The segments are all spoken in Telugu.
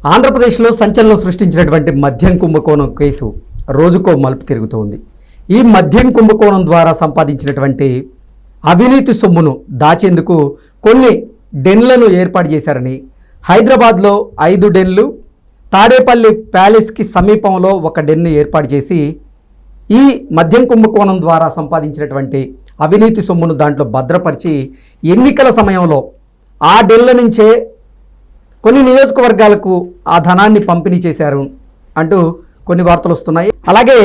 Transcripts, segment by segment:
ఆంధ్రప్రదేశ్లో సంచలనం సృష్టించినటువంటి మద్యం కుంభకోణం కేసు రోజుకో మలుపు తిరుగుతోంది. ఈ మద్యం కుంభకోణం ద్వారా సంపాదించినటువంటి అవినీతి సొమ్మును దాచేందుకు కొన్ని డెన్లను ఏర్పాటు చేశారని హైదరాబాద్లో ఐదు డెన్లు తాడేపల్లి ప్యాలెస్కి సమీపంలో ఒక డెన్ను ఏర్పాటు చేసి ఈ మద్యం కుంభకోణం ద్వారా సంపాదించినటువంటి అవినీతి సొమ్మును దాంట్లో భద్రపరిచి ఎన్నికల సమయంలో ఆ డెల్ల నుంచే కొన్ని నియోజకవర్గాలకు ఆ ధనాన్ని పంపిణీ చేశారు అంటూ కొన్ని వార్తలు వస్తున్నాయి. అలాగే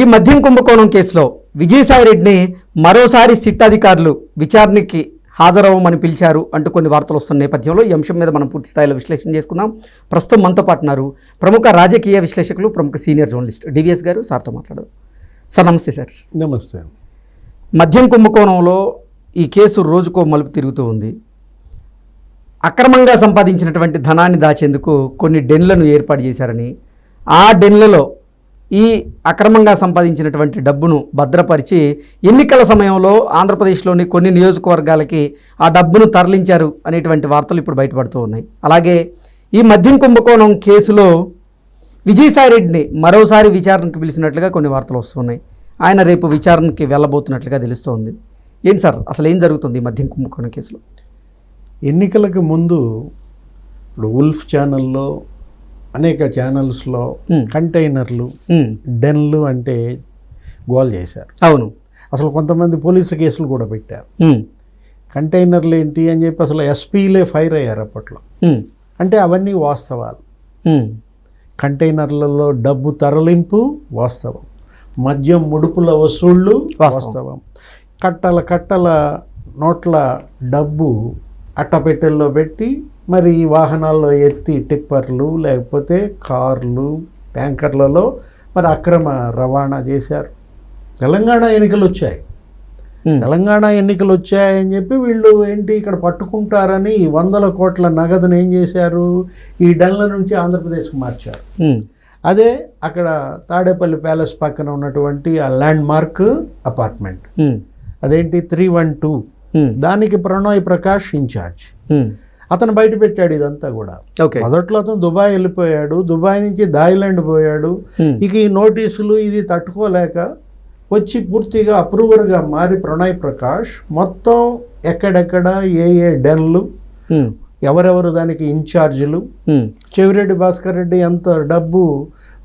ఈ మద్యం కుంభకోణం కేసులో విజయసాయిరెడ్డిని మరోసారి సిట్ అధికారులు విచారణకి హాజరవ్వమని పిలిచారు అంటూ కొన్ని వార్తలు వస్తున్న నేపథ్యంలో ఈ అంశం మీద మనం పూర్తి స్థాయిలో విశ్లేషణ చేసుకుందాం. ప్రస్తుతం మనతో పాటు ఉన్నారు ప్రముఖ రాజకీయ విశ్లేషకులు ప్రముఖ సీనియర్ జర్నలిస్ట్ డివిఎస్ గారు. సార్తో మాట్లాడదు. సార్ నమస్తే సార్. నమస్తే. మద్యం కుంభకోణంలో ఈ కేసు రోజుకో మలుపు తిరుగుతూ ఉంది. అక్రమంగా సంపాదించినటువంటి ధనాన్ని దాచేందుకు కొన్ని డెన్లను ఏర్పాటు చేశారని ఆ డెన్లలో ఈ అక్రమంగా సంపాదించినటువంటి డబ్బును భద్రపరిచి ఎన్నికల సమయంలో ఆంధ్రప్రదేశ్లోని కొన్ని నియోజకవర్గాలకి ఆ డబ్బును తరలించారు అనేటువంటి వార్తలు ఇప్పుడు బయటపడుతూ ఉన్నాయి. అలాగే ఈ మద్యం కుంభకోణం కేసులో విజయసాయిరెడ్డిని మరోసారి విచారణకు పిలిచినట్లుగా కొన్ని వార్తలు వస్తున్నాయి. ఆయన రేపు విచారణకి వెళ్ళబోతున్నట్లుగా తెలుస్తోంది. ఏంటి సార్ అసలు ఏం జరుగుతుంది ఈ మద్యం కుంభకోణం కేసులో? ఎన్నికలకు ముందు ఇప్పుడు ఉల్ఫ్ ఛానల్లో అనేక ఛానల్స్లో. కంటైనర్లు డెన్లు అంటే గోల్ చేశారు. అవును. అసలు కొంతమంది పోలీసుల కేసులు కూడా పెట్టారు. కంటైనర్లు ఏంటి అని చెప్పి అసలు ఎస్పీలే ఫైర్ అయ్యారు అప్పట్లో. అంటే అవన్నీ వాస్తవాలు. కంటైనర్లలో డబ్బు తరలింపు వాస్తవం. మద్యం ముడుపుల వసూళ్ళు. వాస్తవం. కట్టల కట్టల నోట్ల డబ్బు అట్టపెట్టెల్లో పెట్టి మరి ఈ వాహనాల్లో ఎత్తి టిప్పర్లు లేకపోతే కార్లు ట్యాంకర్లలో మరి అక్రమ రవాణా చేశారు. తెలంగాణ ఎన్నికలు వచ్చాయి తెలంగాణ ఎన్నికలు వచ్చాయని చెప్పి వీళ్ళు ఏంటి ఇక్కడ పట్టుకుంటారని ఈ వందల కోట్ల నగదును ఏం చేశారు? ఈ డన్ల నుంచి ఆంధ్రప్రదేశ్కి మార్చారు. అదే అక్కడ తాడేపల్లి ప్యాలెస్ పక్కన ఉన్నటువంటి ఆ ల్యాండ్ మార్క్ అపార్ట్మెంట్ అదేంటి? Three one two. దానికి ప్రణయ్ ప్రకాష్ ఇన్ఛార్జ్ ఉమ్, అతను బయట పెట్టాడు ఇదంతా కూడా. ఓకే మొదట్లో అతను దుబాయ్ వెళ్ళిపోయాడు దుబాయ్ నుంచి థాయిలాండ్ పోయాడు. ఉమ్, ఇక ఈ నోటీసులు ఇది తట్టుకోలేక వచ్చి పూర్తిగా అప్రూవర్గా మారి ప్రణయ్ ప్రకాష్ మొత్తం ఎక్కడెక్కడ ఏ ఏ డెన్లు ఎవరెవరు దానికి ఇన్ఛార్జీలు చెవిరెడ్డి భాస్కర్ రెడ్డి ఎంత డబ్బు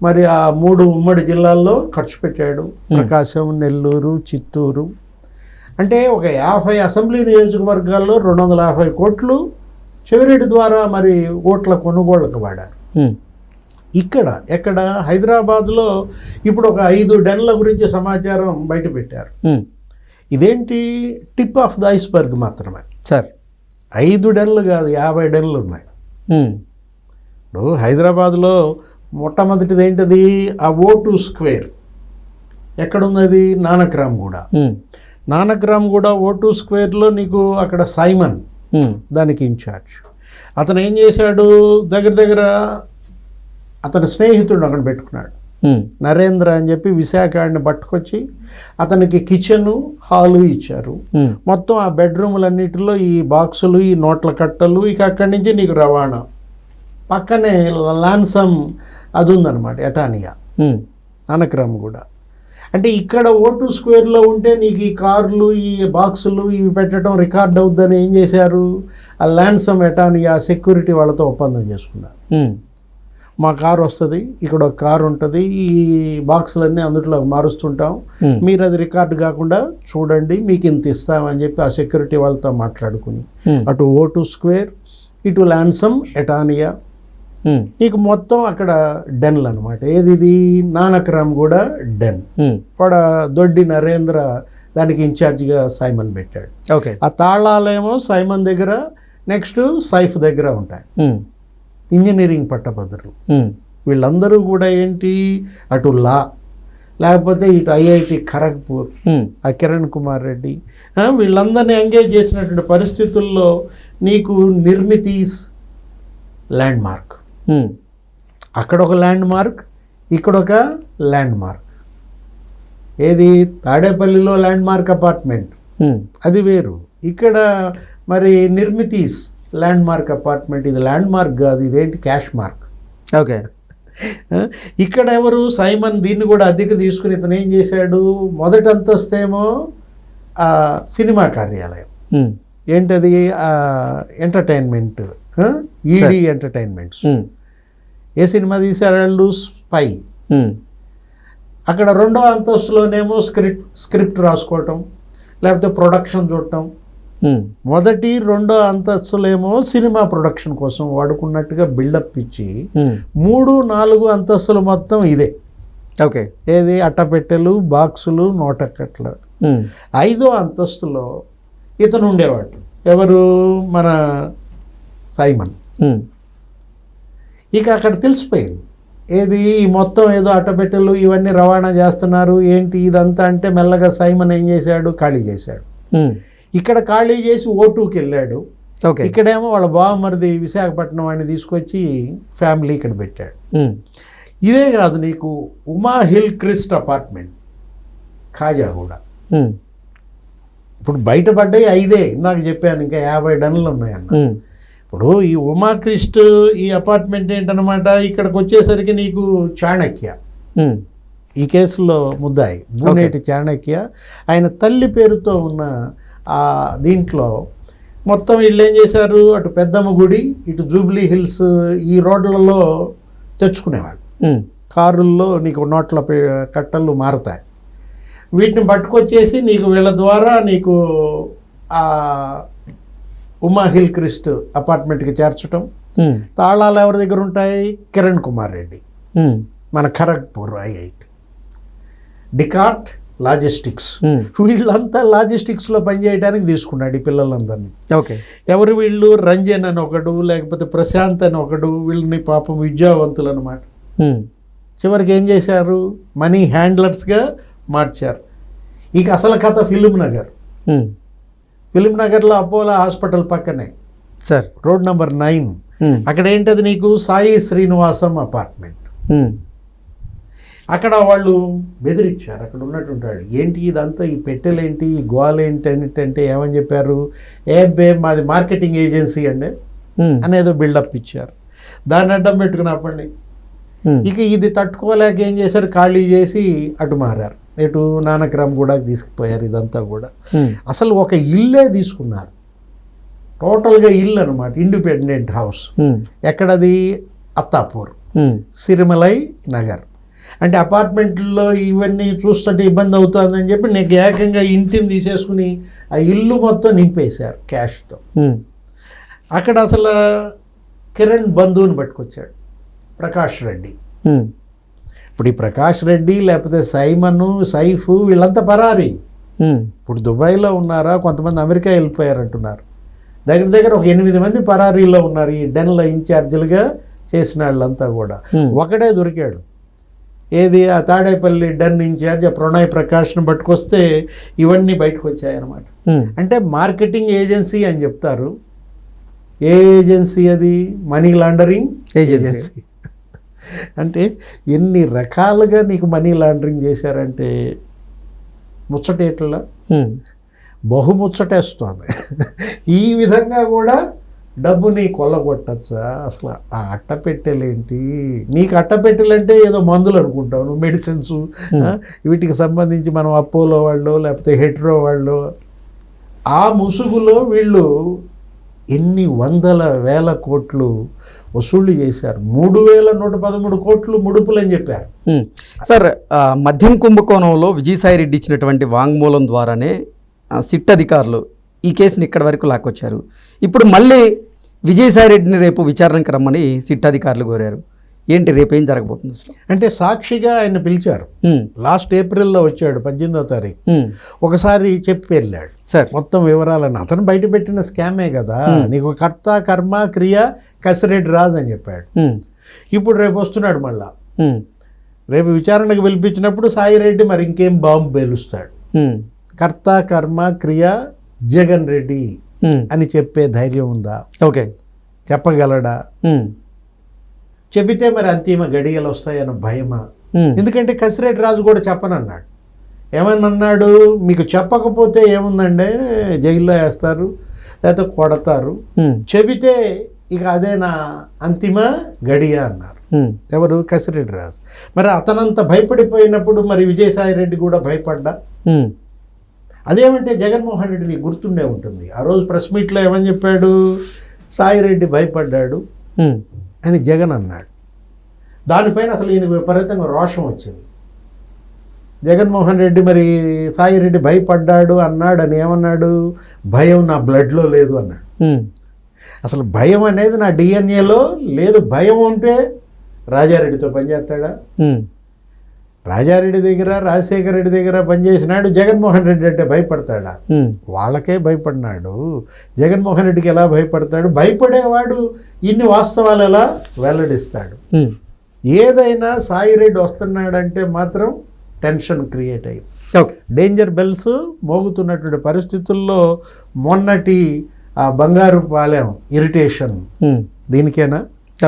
మరి ఆ మూడు ఉమ్మడి జిల్లాల్లో ఖర్చు పెట్టాడు. ప్రకాశం నెల్లూరు చిత్తూరు అంటే ఒక యాభై అసెంబ్లీ నియోజకవర్గాల్లో రెండు వందల యాభై కోట్లు చెవిరెడ్డి ద్వారా మరి ఓట్ల కొనుగోళ్ళకు వాడారు. ఇక్కడ ఎక్కడ? హైదరాబాద్లో ఇప్పుడు ఒక ఐదు డెన్ల గురించి సమాచారం బయట పెట్టారు. ఇదేంటి? టిప్ ఆఫ్ ద ఐస్బర్గ్ మాత్రమే. సార్. ఐదు డెన్లు కాదు యాభై డెన్లు ఉన్నాయి. ఇప్పుడు హైదరాబాద్లో మొట్టమొదటిది ఏంటిది? ఆ ఓటు స్క్వేర్. ఎక్కడున్నది? నానక్రామ్గూడ ఉమ్, నానక్రామ్గూడ ఓటు స్క్వేర్లో నీకు అక్కడ సైమన్ ఉమ్, దానికి ఇన్ఛార్జ్ అతను ఏం చేశాడు? దగ్గర దగ్గర అతని స్నేహితుడు అక్కడ పెట్టుకున్నాడు. ఉమ్, నరేంద్ర అని చెప్పి విశాఖని పట్టుకొచ్చి అతనికి కిచెను హాలు ఇచ్చారు. ఉమ్, మొత్తం ఆ బెడ్రూములన్నిటిలో ఈ బాక్సులు ఈ నోట్ల కట్టలు ఇక అక్కడి నుంచి నీకు రవాణా. పక్కనే లాన్సమ్ అది ఉందన్నమాట ఎటానియా అనక్రమ్ కూడా. అంటే ఇక్కడ ఓటు స్క్వేర్లో ఉంటే నీకు ఈ కార్లు ఈ బాక్సులు ఇవి పెట్టడం రికార్డ్ అవుద్దని ఏం చేశారు? ఆ ల్యాన్సమ్ ఎటానియా సెక్యూరిటీ వాళ్ళతో ఒప్పందం చేసుకున్నారు. మా కారు వస్తుంది ఇక్కడ ఒక కారు ఉంటుంది ఈ బాక్సులన్నీ అందులో మారుస్తుంటాం. మీరు అది రికార్డు కాకుండా చూడండి మీకు ఇంత ఇస్తామని చెప్పి ఆ సెక్యూరిటీ వాళ్ళతో మాట్లాడుకుని అటు ఓటు స్క్వేర్ ఇటు ల్యాన్సమ్ ఎటానియా నీకు మొత్తం అక్కడ డెన్లు అనమాట ఏది ఇది? నానక్రామ్ కూడా డెన్. కూడా దొడ్డి నరేంద్ర దానికి ఇన్ఛార్జిగా సైమన్ పెట్టాడు. ఓకే. ఆ తాళాలేమో సైమన్ దగ్గర నెక్స్ట్ సైఫ్ దగ్గర ఉంటాయి. ఇంజనీరింగ్ పట్టభద్రులు. వీళ్ళందరూ కూడా ఏంటి? అటు లా. లేకపోతే ఇటు ఐఐటి ఖరగ్పూర్. ఆ కిరణ్ కుమార్ రెడ్డి. వీళ్ళందరినీ ఎంగేజ్ చేసినటువంటి పరిస్థితుల్లో నీకు నిర్మితీస్ ల్యాండ్ మార్క్ అక్కడ ఒక ల్యాండ్ మార్క్ ఇక్కడ ఒక ల్యాండ్ మార్క్ ఏది? తాడేపల్లిలో ల్యాండ్ మార్క్ అపార్ట్మెంట్ అది వేరు. ఇక్కడ మరి నిర్మితీస్ ల్యాండ్ మార్క్ అపార్ట్మెంట్ ఇది ల్యాండ్ మార్క్ కాదు ఇదేంటి క్యాష్ మార్క్ ఓకే ఇక్కడ ఎవరు? సైమన్ దీన్ని కూడా అద్దెకు తీసుకుని ఇతను ఏం చేశాడు? మొదటి అంతస్తేమో ఆ, సినిమా కార్యాలయం. ఉమ్, ఏంటది? ఎంటర్టైన్మెంట్ ఈడీ ఎంటర్టైన్మెంట్స్ ఏ సినిమా తీశారు వాళ్ళు స్పై అక్కడ రెండో అంతస్తులోనేమో స్క్రిప్ట్ స్క్రిప్ట్ రాసుకోవటం లేకపోతే ప్రొడక్షన్ చూడటం. మొదటి రెండో అంతస్తులేమో సినిమా ప్రొడక్షన్ కోసం వాడుకున్నట్టుగా బిల్డప్ ఇచ్చి మూడు నాలుగు అంతస్తులు మొత్తం ఇదే. ఓకే. ఏది? అట్టపెట్టెలు బాక్సులు నోటక్కట్లు. ఐదో అంతస్తులో ఇతను ఉండేవాడు. ఎవరు? మన సైమన్. ఇక అక్కడ తెలిసిపోయింది. ఏది ఈ మొత్తం ఏదో అట్టపెట్టెలు ఇవన్నీ రవాణా చేస్తున్నారు ఏంటి ఇదంతా అంటే మెల్లగా సైమన్ ఏం చేశాడు? ఖాళీ చేశాడు. ఇక్కడ ఖాళీ చేసి ఓటూకి వెళ్ళాడు. ఓకే. ఇక్కడేమో వాళ్ళ బావమరిది విశాఖపట్నం వాడిని తీసుకొచ్చి ఫ్యామిలీ ఇక్కడ పెట్టాడు. ఇదే కాదు నీకు Uma hill crest apartment Khajaguda. ఉమ్, ఇప్పుడు బయటపడ్డాయి ఐదే. ఇందాక చెప్పాను ఇంకా యాభై డన్నులు ఉన్నాయన్న. ఇప్పుడు ఈ ఉమా క్రిస్ట్ ఈ అపార్ట్మెంట్ ఏంటనమాట ఇక్కడికి వచ్చేసరికి నీకు చాణక్య. ఈ కేసులో ముద్దాయి. బూనేటి చాణక్య. ఆయన తల్లి పేరుతో ఉన్న ఆ దీంట్లో మొత్తం వీళ్ళు ఏం చేశారు? అటు పెద్దమ్మ గుడి ఇటు జూబ్లీ హిల్స్ ఈ రోడ్లలో తెచ్చుకునేవాళ్ళు. కారుల్లో నీకు నోట్ల కట్టలు మారతాయి. వీటిని పట్టుకొచ్చేసి నీకు వీళ్ళ ద్వారా నీకు ఆ ఉమా హిల్ క్రిస్ట్ అపార్ట్మెంట్కి చేర్చడం తాళాలు ఎవరి దగ్గర ఉంటాయి? కిరణ్ కుమార్ రెడ్డి. మన ఖరగ్పూర్ ఐఐటి. డికార్ట్ లాజిస్టిక్స్. వీళ్ళంతా లాజిస్టిక్స్లో పనిచేయడానికి తీసుకున్నాడు ఈ పిల్లలందరినీ. ఓకే. ఎవరు వీళ్ళు? రంజన్ అని ఒకడు లేకపోతే ప్రశాంత్ అని ఒకడు వీళ్ళని పాపం విద్యావంతులు అనమాట చివరికి ఏం చేశారు? మనీ హ్యాండ్లర్స్గా మార్చారు. ఇక అసలు కథ ఫిలిం నగర్. ఉమ్, ఫిలిం నగర్లో అపోలో హాస్పిటల్ పక్కనే. సార్. Road number nine. అక్కడ ఏంటది నీకు? సాయి శ్రీనివాసం అపార్ట్మెంట్. అక్కడ వాళ్ళు బెదిరించారు అక్కడ ఉన్నటువంటి వాళ్ళు ఏంటి ఇదంతా? ఈ పెట్టెలేంటి? ఈ గోలేంటి అంటే ఏమని చెప్పారు? ఏ బే మాది మార్కెటింగ్ ఏజెన్సీ అండి. అనేదో బిల్డప్ ఇచ్చారు. దాన్ని అడ్డం పెట్టుకుని అప్పండి ఉమ్, ఇక ఇది తట్టుకోలేక ఏం చేశారు? ఖాళీ చేసి అటు మారారు. ఇటు నానక్రామ్ కూడా తీసుకుపోయారు ఇదంతా కూడా. అసలు ఒక ఇల్లే తీసుకున్నారు. టోటల్గా ఇల్లు అనమాట ఇండిపెండెంట్ హౌస్. ఎక్కడది? అత్తాపూర్. సిరిమలై నగర్. అంటే అపార్ట్మెంట్లో ఇవన్నీ చూస్తుంటే ఇబ్బంది అవుతుందని చెప్పి నీకు ఏకంగా ఇంటిని తీసేసుకుని ఆ ఇల్లు మొత్తం నింపేశారు క్యాష్తో. అక్కడ అసలు కిరణ్ బంధువుని పట్టుకొచ్చాడు. ప్రకాష్ రెడ్డి. ఇప్పుడు ఈ ప్రకాష్ రెడ్డి లేకపోతే సైమన్ సైఫ్ వీళ్ళంతా పరారి. ఇప్పుడు దుబాయ్లో ఉన్నారా? కొంతమంది అమెరికా వెళ్ళిపోయారంటున్నారు. దగ్గర దగ్గర ఒక ఎనిమిది మంది పరారీలో ఉన్నారు ఈ డెన్ల ఇన్ఛార్జీలుగా చేసిన వాళ్ళంతా కూడా. ఒకడే దొరికాడు. ఏది? ఆ తాడేపల్లి డెన్ ఇన్ఛార్జ్ ఆ ప్రణయ్ ప్రకాష్ను పట్టుకొస్తే ఇవన్నీ బయటకు వచ్చాయన్నమాట అంటే మార్కెటింగ్ ఏజెన్సీ అని చెప్తారు. ఏ ఏజెన్సీ అది? Money laundering agency. అంటే ఎన్ని రకాలుగా నీకు మనీ లాండరింగ్ చేశారంటే ముచ్చటేట్లా? బహుముచ్చటేస్తోంది. ఈ విధంగా కూడా డబ్బుని కొల్లగొట్టచ్చా? అసలు ఆ అట్టపెట్టెలేంటి? నీకు అట్టపెట్టెలంటే ఏదో మందులు అనుకుంటావు నువ్వు మెడిసిన్స్ వీటికి సంబంధించి మనం అపోలో వాళ్ళు లేకపోతే హెట్రో వాళ్ళు. ఆ ముసుగులో వీళ్ళు ఎన్ని వందల వేల కోట్లు వసూళ్ళు చేశారు? మూడు వేల నూట పదమూడు కోట్లు ముడుపులు అని చెప్పారు సార్ మద్యం కుంభకోణంలో విజయసాయి రెడ్డి ఇచ్చినటువంటి వాంగ్మూలం ద్వారానే ఆ, సిట్ అధికారులు ఈ కేసుని ఇక్కడి వరకు లాక్కొచ్చారు. ఇప్పుడు మళ్ళీ విజయసాయి రెడ్డిని రేపు విచారణకు రమ్మని సిట్ అధికారులు కోరారు. ఏంటి రేపు ఏం జరగబోతుంది అంటే సాక్షిగా ఆయన పిలిచారు. లాస్ట్ ఏప్రిల్లో వచ్చాడు పద్దెనిమిదో తారీఖు. ఒకసారి చెప్పి వెళ్ళాడు. సార్. మొత్తం వివరాలను అతను బయట పెట్టిన స్కామే కదా. నీకు కర్త కర్మ క్రియ కసిరెడ్డి రాజ్ అని చెప్పాడు. ఇప్పుడు రేపు వస్తున్నాడు మళ్ళా. రేపు విచారణకు పిలిపించినప్పుడు సాయి రెడ్డి మరి ఇంకేం బాంబు పేలుస్తాడు. కర్త కర్మ క్రియ జగన్ రెడ్డి అని చెప్పే ధైర్యం ఉందా? ఓకే. చెప్పగలడా? చెబితే మరి అంతిమ గడియలు వస్తాయన్న భయమా? ఎందుకంటే కసిరెడ్డి రాజు కూడా చెప్పనన్నాడు. ఏమని అన్నాడు మీకు చెప్పకపోతే ఏముందండి? జైల్లో వేస్తారు లేకపోతే కొడతారు. చెబితే ఇక అదే నా అంతిమ గడియ అన్నారు. ఎవరు? కసిరెడ్డి రాజు. మరి అతనంత భయపడిపోయినప్పుడు మరి విజయసాయి రెడ్డి కూడా భయపడ్డా? అదేమంటే జగన్మోహన్ రెడ్డి నీకు గుర్తుండే ఉంటుంది. ఆ రోజు ప్రెస్ మీట్లో ఏమని చెప్పాడు? సాయిరెడ్డి భయపడ్డాడు. అని జగన్ అన్నాడు. దానిపైన అసలు ఈయనకు విపరీతంగా రోషం వచ్చింది. జగన్మోహన్ రెడ్డి మరి సాయిరెడ్డి భయపడ్డాడు అన్నాడు అని ఏమన్నాడు? భయం నా బ్లడ్లో లేదు అన్నాడు. అసలు భయం అనేది నా డిఎన్ఏలో లేదు. భయం ఉంటే రాజారెడ్డితో పనిచేస్తాడా రాజారెడ్డి దగ్గర రాజశేఖర రెడ్డి దగ్గర పనిచేసినాడు. జగన్మోహన్ రెడ్డి అంటే భయపడతాడా? వాళ్ళకే భయపడినాడు. జగన్మోహన్ రెడ్డికి ఎలా భయపడతాడు? భయపడేవాడు ఇన్ని వాస్తవాలు ఎలా వెల్లడిస్తాడు. ఏదైనా సాయిరెడ్డి వస్తున్నాడంటే మాత్రం టెన్షన్ క్రియేట్ అయ్యింది. ఓకే. డేంజర్ బెల్స్ మోగుతున్నటువంటి పరిస్థితుల్లో మొన్నటి ఆ బంగారు పాలెం ఇరిటేషన్ దీనికేనా?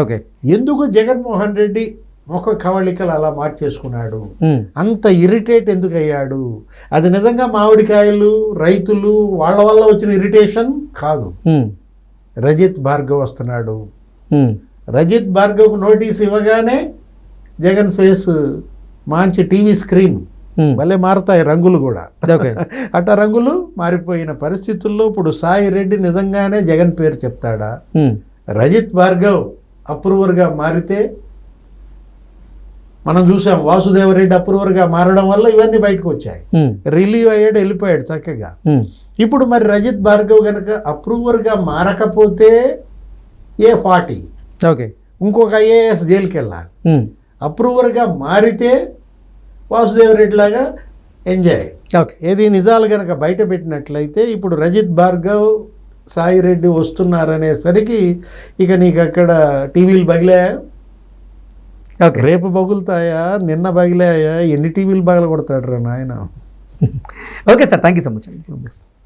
ఓకే. ఎందుకు జగన్మోహన్ రెడ్డి ముఖ కవళికలు అలా మార్చేసుకున్నాడు. అంత ఇరిటేట్ ఎందుకు అయ్యాడు అది నిజంగా మామిడికాయలు రైతులు వాళ్ళ వల్ల వచ్చిన ఇరిటేషన్ కాదు. రజిత్ భార్గవ్ వస్తున్నాడు. రజిత్ భార్గవ్కు నోటీస్ ఇవ్వగానే జగన్ ఫేస్ మంచి టీవీ స్క్రీన్. భలే మారుతాయి రంగులు కూడా. అట్ట రంగులు మారిపోయిన పరిస్థితుల్లో ఇప్పుడు సాయి రెడ్డి నిజంగానే జగన్ పేరు చెప్తాడా? రజిత్ భార్గవ్ అప్రూవర్గా మారితే మనం చూసాం వాసుదేవరెడ్డి అప్రూవర్గా మారడం వల్ల ఇవన్నీ బయటకు వచ్చాయి. ఉమ్, రిలీవ్ అయ్యాడు వెళ్ళిపోయాడు చక్కగా. ఉమ్, ఇప్పుడు మరి రజిత్ భార్గవ్ కనుక అప్రూవర్గా మారకపోతే ఏ ఫార్టీ ఓకే. ఇంకొక ఐఏఎస్ జైలుకి వెళ్ళాలి ఉమ్, అప్రూవర్గా మారితే వాసుదేవరెడ్డి లాగా ఎంజాయ్ ఓకే. ఏది నిజాలు కనుక బయట పెట్టినట్లయితే ఇప్పుడు రజిత్ భార్గవ్ సాయి రెడ్డి వస్తున్నారనేసరికి ఇక నీకు అక్కడ టీవీలు పగిలాయా ఓకే రేపు పగులుతాయా? నిన్న పగిలాయా? ఎన్ని టీవీలు పగల కొడతాడు రా నాయన? Okay sir thank you so much.